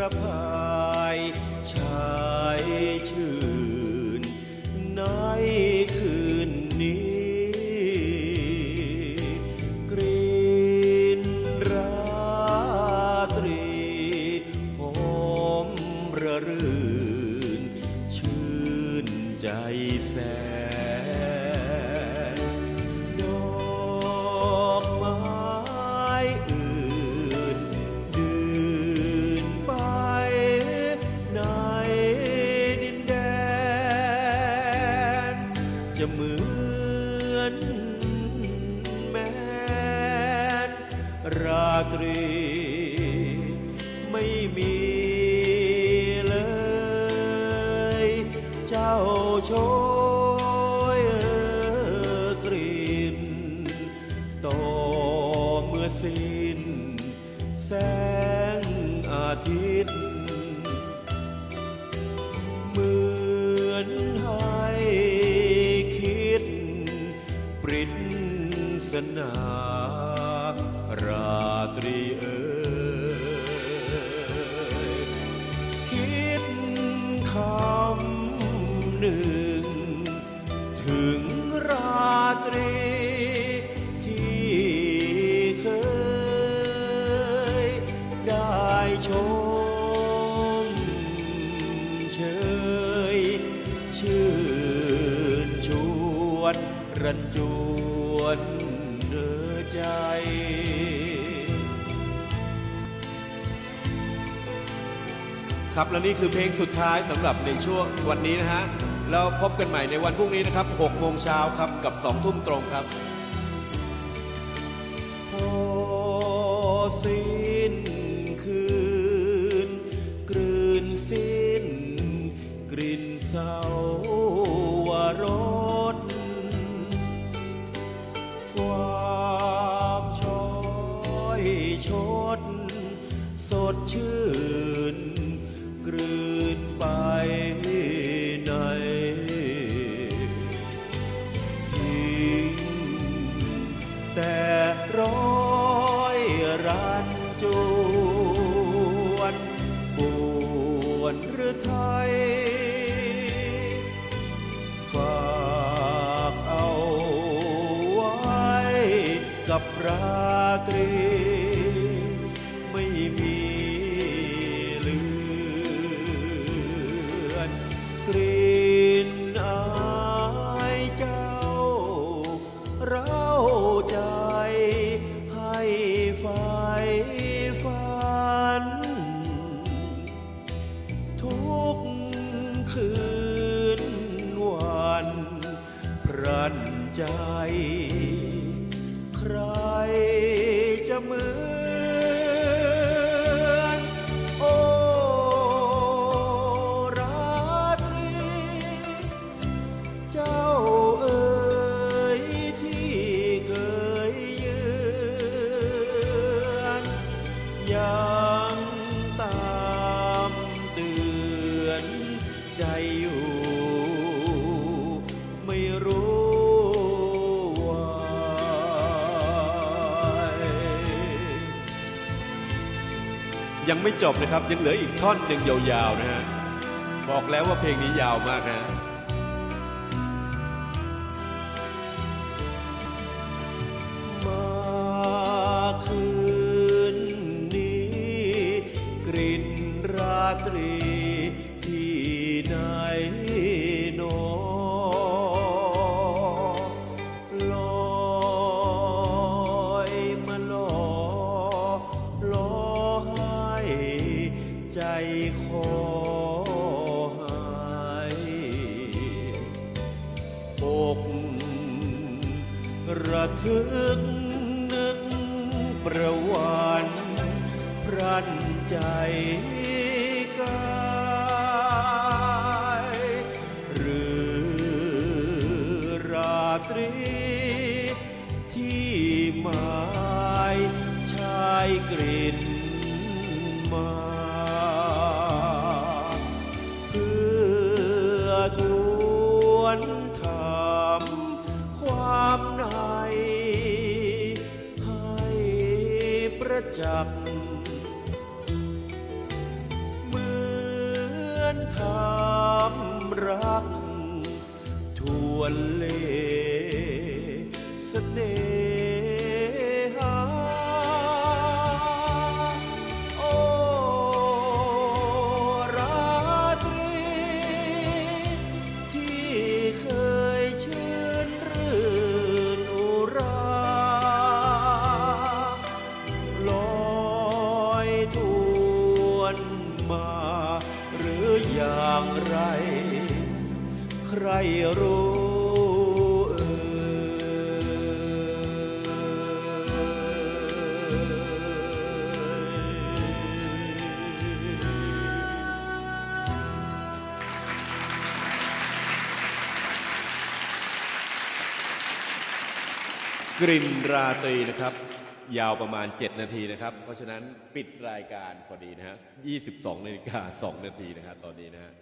ระพายชายชื่นในคืนนี้กลิ่นราตรีหอมระรื่น ชื่นใจแสน ราตรีไม่มีเลย เจ้าโชำหนึ่ง ถึงราตรีที่เคยได้ชมเชยชื่นชวนรันจวน ครับและนี่คือเพลงสุดท้ายสำหรับในช่วงวันนี้นะฮะแล้วพบกันใหม่ในวันพรุ่งนี้นะครับ6โมงเช้าครับกับ2ทุ่มตรงครับพอสิ้นคืน กลืนสิ้น กลิ่นเศร้าวรสความช้อยชด สดชื่น ร้อยรันจวนปวนหรือไทย ฝากเอาไว้กับราตรี ไม่มีเลือนกลิ่ คืนวันพรันใจ ยังไม่จบนะครับ ยังเหลืออีกท่อนหนึ่งยาวๆนะฮะบอกแล้วว่าเพลงนี้ยาวมากนะมาคืนนี้กลิ่นราตรี อกระทึกนึกประวันพรันใจกายหรือราตรีที่หมายชายกลิ่นมา จัก เหมือนทำรัก ทวนเลสเสน่ มา หรืออย่างไร ใครรู้กลิ่นราตรีนะครับ ยาวประมาณ 7 นาทีนะครับ เพราะฉะนั้นปิดรายการพอดีนะฮะ22นาฬิกา2นาทีนะครับตอนนี้นะฮะ